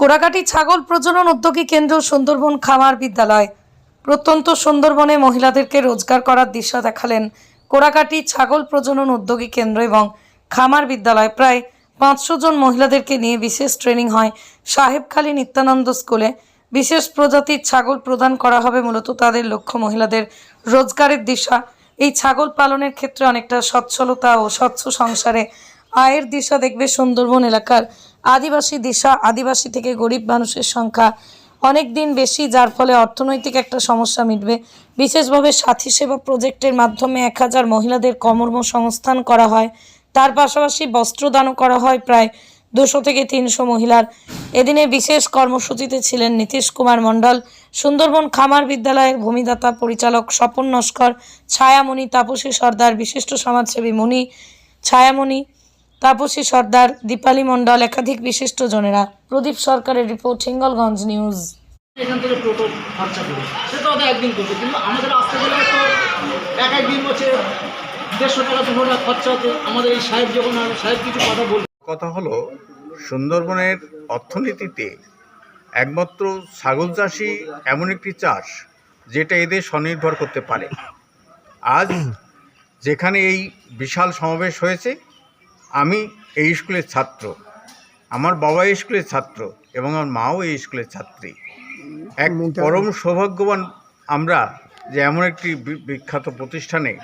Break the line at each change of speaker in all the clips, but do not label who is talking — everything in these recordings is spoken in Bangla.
কোরাকাটি ছাগল প্রজনন উদ্যোগী কেন্দ্র সুন্দরবন খামার বিদ্যালয়। প্রত্যন্ত সুন্দরবনে মহিলাদেরকে রোজগার করার দিশা দেখালেন কোরাকাটি ছাগল প্রজনন উদ্যোগী কেন্দ্র এবং খামার বিদ্যালয়। প্রায় পাঁচশো জন মহিলাদেরকে নিয়ে বিশেষ ট্রেনিং হয় সাহেবখালী নিত্যানন্দ স্কুলে। বিশেষ প্রজাতির ছাগল প্রদান করা হবে মূলত তাদের লক্ষ্য মহিলাদের রোজগারের দিশা। এই ছাগল পালনের ক্ষেত্রে অনেকটা সচ্ছলতা ও স্বচ্ছ সংসারে আয়ের দিশা দেখবে সুন্দরবন এলাকার আদিবাসী দিশা, আদিবাসী থেকে গরিব মানুষের সংখ্যা অনেক দিন বেশি, যার ফলে অর্থনৈতিক একটা সমস্যা মিটবে। বিশেষভাবে সাথী সেবা প্রজেক্টের মাধ্যমে এক হাজার মহিলাদের কর্মসংস্থান করা হয়। তার পাশাপাশি বস্ত্রদানও করা হয় প্রায় দুশো থেকে তিনশো মহিলার। এদিনে বিশেষ কর্মসূচিতে ছিলেন নীতিশ কুমার মণ্ডল, সুন্দরবন খামার বিদ্যালয়ের ভূমিদাতা পরিচালক স্বপন নস্কর, ছায়ামণি, তাপসী সর্দার, বিশিষ্ট সমাজসেবী মণি, ছায়ামণি তাপসী সর্দার দীপালি মণ্ডল একাধিক বিশিষ্ট জনেরা। প্রদীপ সরকারের রিপোর্ট হিঙ্গলগঞ্জ নিউজ।
এখান থেকে টোটো খরচা করি। সেটা ওদের একদিন করবে কিন্তু আমাদের আসতে গেলে তো এক একদিন হচ্ছে দেড়শো টাকা দুশো টাকা খরচা হচ্ছে আমাদের এই সাহেব যখন সাহেব কিছু কথা
কথা হলো সুন্দরবনের অর্থনীতিতে একমাত্র ছাগল চাষই এমন একটি চাষ যেটা এদের স্বনির্ভর করতে পারে। আজ যেখানে এই বিশাল সমাবেশ হয়েছে আমি এই স্কুলের ছাত্র। আমার বাবা এই স্কুলের ছাত্র এবং আমার মাও এই স্কুলের ছাত্রী। এক পরম সৌভাগ্যবান আমরা যে এমন একটি বি- বিখ্যাত প্রতিষ্ঠানে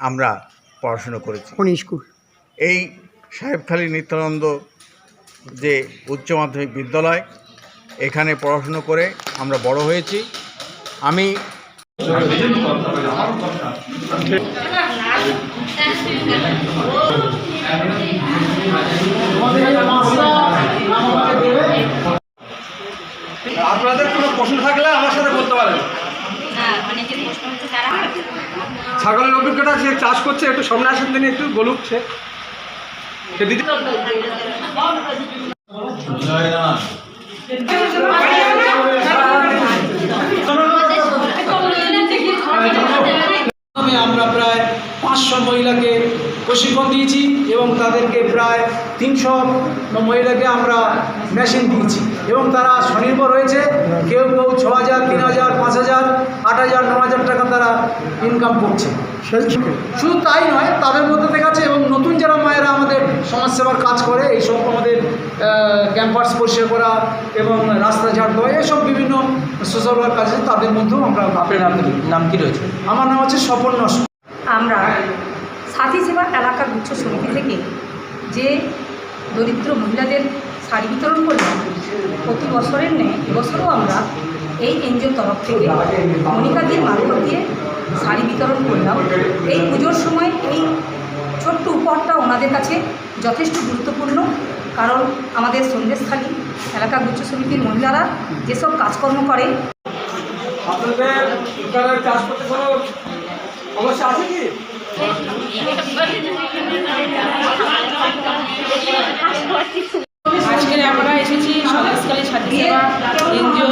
আমরা পড়াশুনো করেছি।
কোন স্কুল?
এই সাহেবখালী নিত্যানন্দ যে উচ্চ মাধ্যমিক বিদ্যালয় এখানে পড়াশুনো করে আমরা বড় হয়েছি। আমি
আপনাদের কোনো প্রশ্ন থাকলে আমার সাথে বলতে পারেন।
হ্যাঁ অনেকের প্রশ্ন হচ্ছে তারা
ছাগলের অভিজ্ঞতা সে চাষ করছে একটু সামনে আসেন তিনি একটু বলুক সে। সে দিদি
আমরা প্রায় পাঁচশো মহিলাকে প্রশিক্ষণ দিয়েছি এবং তাদেরকে প্রায় তিনশো মহিলাকে আমরা মেশিন দিয়েছি। এবং তারা স্বনির্ভর হয়েছে। কেউ কেউ ছ হাজার তিন হাজার পাঁচ হাজার আট হাজার ন হাজার টাকা তারা ইনকাম করছে। শুধু তাই নয়, তাদের মধ্যে দেখা যাচ্ছে এবং নতুন যারা মায়েরা আমাদের সমাজসেবার কাজ করে, এইসব আমাদের ক্যাম্পাস পরিষ্কার করা এবং রাস্তা ঝাড় দেওয়া এসব বিভিন্ন সোশ্যাল ওয়ার্ক আছে তাদের মধ্যেও আমরা আপনার নাম নাম কি রয়েছে? আমার নাম হচ্ছে স্বপন নস্কর।
আমরা সাথী সেবা এলাকা গুচ্ছ সমিতি থেকে যে দরিদ্র মহিলাদের শাড়ি বিতরণ করলাম, প্রতি বছরের ন্যায় এবছরও আমরা এই এনজিওর তরফ থেকে মনিকাদির মারফত দিয়ে শাড়ি বিতরণ করলাম। এই পুজোর সময় এই ছোট্ট উপহারটা ওনাদের কাছে যথেষ্ট গুরুত্বপূর্ণ, কারণ আমাদের সন্দেশখালী এলাকা গুচ্ছ সমিতির মহিলারা যেসব কাজকর্ম করে।
আপনাদের করতে কোনো সমস্যা আছে কি?
আজকে আমরা এসেছি সন্দেশকালী সাথী সেবা এনজিও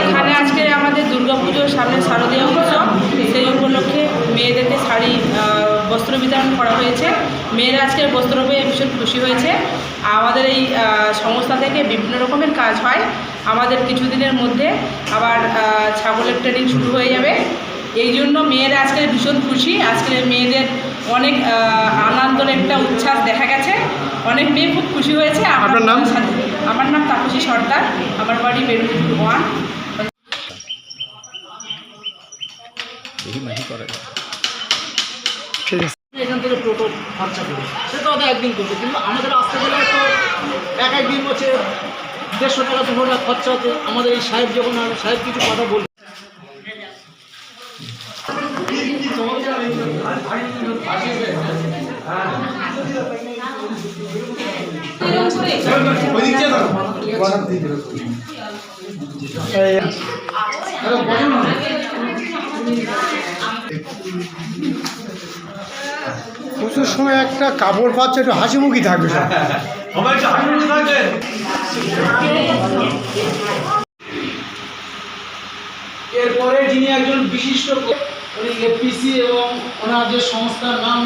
এখানে আজকে আমাদের দুর্গাপুজোর সামনে শারদীয় উৎসব। সেই উপলক্ষে মেয়েদেরকে শাড়ি বস্ত্র বিতরণ করা হয়েছে। মেয়েরা আজকের বস্ত্র পেয়ে ভীষণ খুশি হয়েছে। আমাদের এই সংস্থা থেকে বিভিন্ন রকমের কাজ হয়। আমাদের কিছুদিনের মধ্যে আবার ছাগলের ট্রেনিং শুরু হয়ে যাবে। এই জন্য মেয়েরা আজকে ভীষণ খুশি। আজকে মেয়েদের অনেক আনন্দের একটা উচ্ছ্বাস দেখা গেছে। অনেক মেয়ে খুব খুশি হয়েছে। আমার
আপনার নাম?
আমার নাম তাপসী সর্দার। আমার বাড়ি বেরুপুর ওয়ান।
এখান থেকে টোটো খরচা করি। সেটা ওদের একদিন করবে কিন্তু আমাদের আসতে গেলে তো এক একদিন হচ্ছে দেড়শো টাকা দুশো টাকা খরচা হচ্ছে আমাদের এই সাহেব যখন সাহেব কিছু কথা বলবে
পুজোর সময় একটা কাপড় পাচ্ছে একটু হাসি মুখি থাকবে সব।
এরপরে যিনি একজন বিশিষ্ট উনি এপিসি এবং ওনার যে সংস্থার নাম